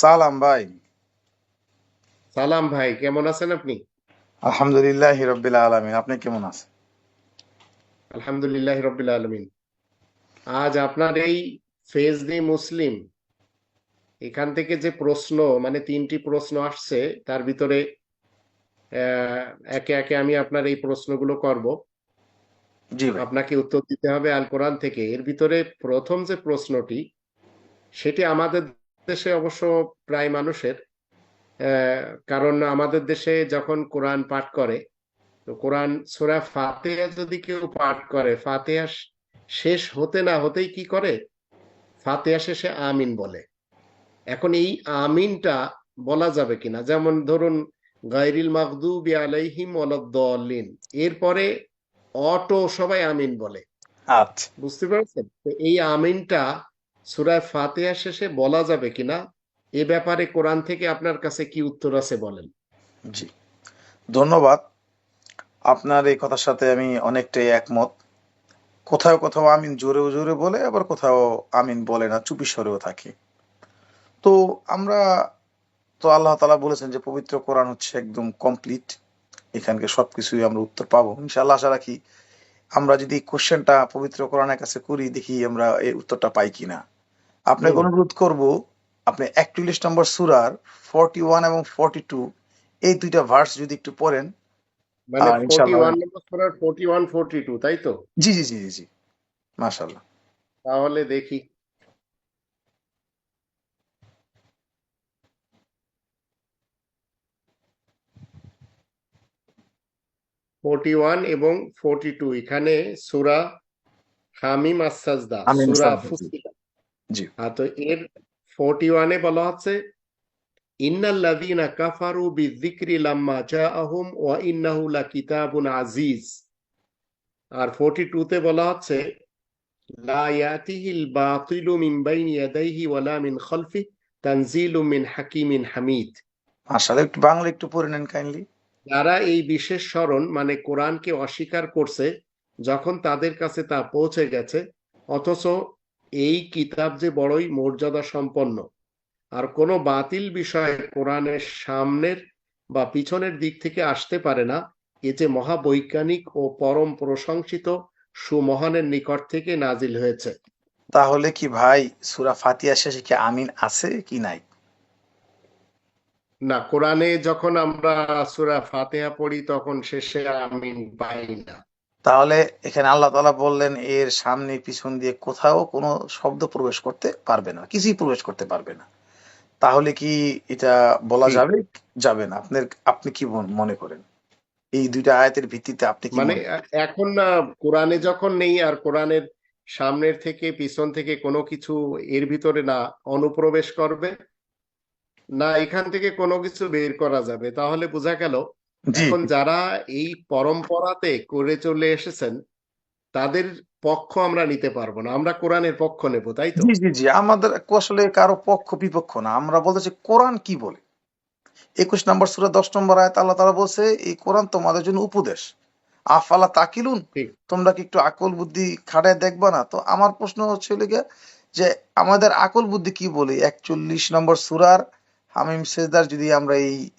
সালাম ভাই। সালাম ভাই কেমন আছেন আপনি? আলহামদুলিল্লাহ রব্বিল আলমিন আপনি কেমন আছেন? আলহামদুলিল্লাহ রবিল আলমিন। আজ আপনার এই ফেজ দি মুসলিম এখান থেকে যে প্রশ্ন মানে তিনটি প্রশ্ন আসছে তার ভিতরে একে একে আমি আপনার এই প্রশ্নগুলো করব। জি আপনাকে উত্তর দিতে হবে আল কোরআন থেকে। এর ভিতরে প্রথম যে প্রশ্নটি সেটি আমাদের দেশে অবশ্য প্রায় মানুষের কারণ আমাদের দেশে যখন কোরআন পাঠ করে তো কোরআন সূরা ফাতিহা যদি কেউ পাঠ করে ফাতিহা শেষ হতে না হতেই কি করে? ফাতিহা শেষে আমিন বলে। এখন এই আমিনটা বলা যাবে কিনা? যেমন ধরুন গায়রিল মাগদুবি আলাইহিম ওয়ালাদ্দাল্লিন এরপরে অটো সবাই আমিন বলে। আচ্ছা। বুঝতে পারছেন? তো এই আমিনটা সূরায় ফাতিহা শেষে বলা যাবে কিনা? এ ব্যাপারে কোরআন থেকে আপনার কাছে কি উত্তর আছে বলেন? জি। ধন্যবাদ। আপনার এই কথার সাথে আমি অনেকটাই একমত। কোথাও কোথাও আমিন জোরেও জোরে বলে, আবার কোথাও আমিন বলে না, চুপি সরেও থাকে। তো আমরা, তো আল্লাহ তালা বলেছেন যে পবিত্র কোরআন হচ্ছে একদম কমপ্লিট এখানকে সবকিছুই আমরা উত্তর পাবো। ইনশাআল্লাহ আশা রাখি আমরা যদি কোশ্চেনটা পবিত্র কোরআনের কাছে করি দেখি আমরা এই উত্তরটা পাই কিনা। আপনাকে অনুরোধ করব আপনি একচল্লিশ নম্বর সুরার ফর্টি ওয়ান এবং ফর্টি টু এই দুইটা ভার্স যদি একটু পড়েন মানে তাই তো? জি জি জি জি জি। মাশাল্লাহ তাহলে দেখি। ফোর্টি ওয়ান এবং ফোর্টি টু এখানে সুরা হামিম আসাজদা সুরা ফুসিলা হ্যাঁ তো এর ফোর্টি ওয়ানে বলা হচ্ছে ইন্নাল্লাযীনা কাফারু বিযিকরি লাম্মা জাআহুম ওয়া ইন্নাহু লাকিতাবুন আজিজ আর ফোর্টি টু তে বলা হচ্ছে লা ইয়াতিহিল বাতিলু মিন বাইনি ইয়াদাইহি ওয়ালা মিন খালফি তানজিলুম মিন হাকিমিন হামিদ। একটু বাংলা একটু পড়ে নেন কাইন্ডলি যারা এই বিশেষ স্মরণ মানে কোরআনকে অস্বীকার করছে, যখন তাদের কাছে তা পৌঁছে গেছে, অথচ এই কিতাব যে বড়ই মর্যাদা সম্পন্ন। আর কোনো বাতিল বিষয় কোরআনের সামনের বা পিছনের দিক থেকে আসতে পারে না, এ যে মহাবৈজ্ঞানিক ও পরম প্রশংসিত সুমহানের নিকট থেকে নাজিল হয়েছে। তাহলে কি ভাই, সুরা ফাতিয়া শেষে কি আমিন আছে কি নাই? না কোরআনে যখন আমরা সূরা ফাতিহা পড়ি তখন শেষে আমিন পাই না। তাহলে এখানে আল্লাহ তালা বললেন এর সামনে পিছন দিয়ে কোথাও কোনো শব্দ প্রবেশ করতে পারবে না কিছুই প্রবেশ করতে পারবে না। তাহলে কি এটা বলা যাবে? যাবে না। আপনার আপনি কি মনে করেন? এই দুইটা আয়াতের ভিত্তিতে আপনি মানে এখন না কোরআনে যখন নেই আর কোরআনের সামনের থেকে পিছন থেকে কোনো কিছু এর ভিতরে না অনুপ্রবেশ করবে না এখান থেকে কোনো কিছু বের করা যাবে। তাহলে বোঝা গেল এখন যারা এই পরম্পরাতে করে চলে এসেছেন তাদের পক্ষ আমরা নিতে পারব না। আমরা কোরআনের পক্ষ নেব তাই তো? জি জি জি। আমাদের আসলে কারও পক্ষ বিপক্ষ না। আমরা বলতেছি কোরআন কি বলে? একুশ নম্বর সূরা দশ নম্বর আয়াত আল্লাহ তাআলা বলছে এই কোরআন তোমাদের জন্য উপদেশ। আফালা তাকিলুন? তোমরা কি একটু আকল বুদ্ধি খাটায় দেখবা না? তো আমার প্রশ্ন হচ্ছে যে আমাদের আকল বুদ্ধি কি বলে? একচল্লিশ নম্বর সুরার হামিম সেজদার যদি আমরা এই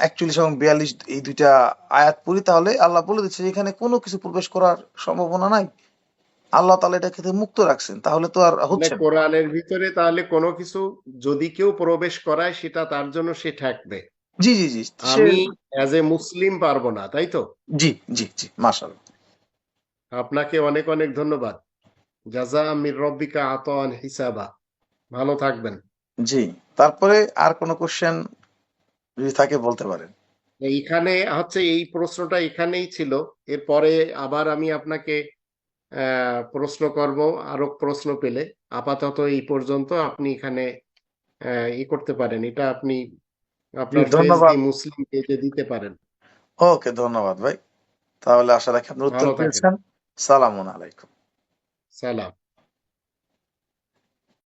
একচল্লিশ এবং বিয়াল্লিশ এই দুইটা আয়াত পড়ি তাহলে আল্লাহ বলে দিচ্ছে এখানে কোনো কিছু প্রবেশ করার সম্ভাবনা নাই। আল্লাহ তাআলা এটা খেতে মুক্ত রাখছেন তাহলে তো আর মানে হচ্ছে কোরআনের ভিতরে তাহলে কোনো কিছু যদি কেউ প্রবেশ করায় সেটা তার জন্য সে ঠেকবে। জি জি জি আমি অ্যাজ এ মুসলিম পারব না তাই তো? জি জি জি মাশাআল্লাহ। আপনাকে অনেক অনেক ধন্যবাদ। জাযা মির রব্বিকা আতান হিসাবা। ভালো থাকবেন। জি। তারপরে আর কোনো কোশ্চেন যদি থাকে বলতে পারেন। এইখানে হচ্ছে এই প্রশ্নটা এখানেই ছিল। এরপরে আবার আমি আপনাকে প্রশ্ন করব আরও প্রশ্ন পেলে। আপাতত এই পর্যন্ত আপনি এখানে ই করতে পারেন। এটা আপনি আপনার ধন্যবাদ। মুসলিম পেজে দিতে পারেন। ওকে ধন্যবাদ ভাই। তাহলে আশা রাখি আপনি উত্তর পেয়েছেন। সালামুন আলাইকুম। সালাম।